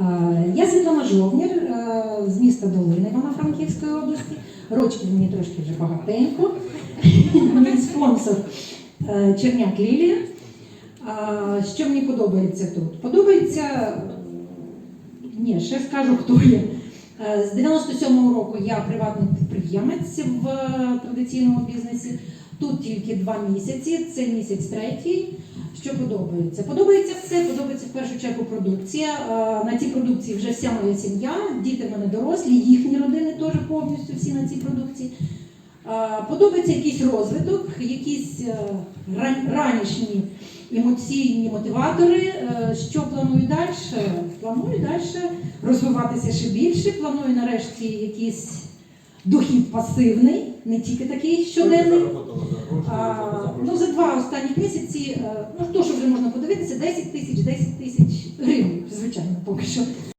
Е, Я Світлана Жовнір е, з міста Долини Івано-Франківської області. Рочків мені трошки вже багатенько. Мій спонсор е, Черняк Лілія. Що мені подобається тут? Подобається, ні, ще скажу, хто я. З 97-го року я приватний підприємець в традиційному бізнесі. Тут тільки два місяці, це місяць третій. Що подобається? Подобається все, подобається в першу чергу продукція. Е, На цій продукції вже вся моя сім'я, діти в мене дорослі, їхні родини теж повністю всі на цій продукції. Е, Подобається якийсь розвиток, якісь е, ранішні емоційні мотиватори. Що планую далі? Планую далі розвиватися ще більше. Планую нарешті якийсь дохід пасивний, не тільки такий щоденний. А, два останні місяці, е, ну то, що вже можна подивитися, 10 тисяч, 10 тисяч гривень, звичайно, поки що.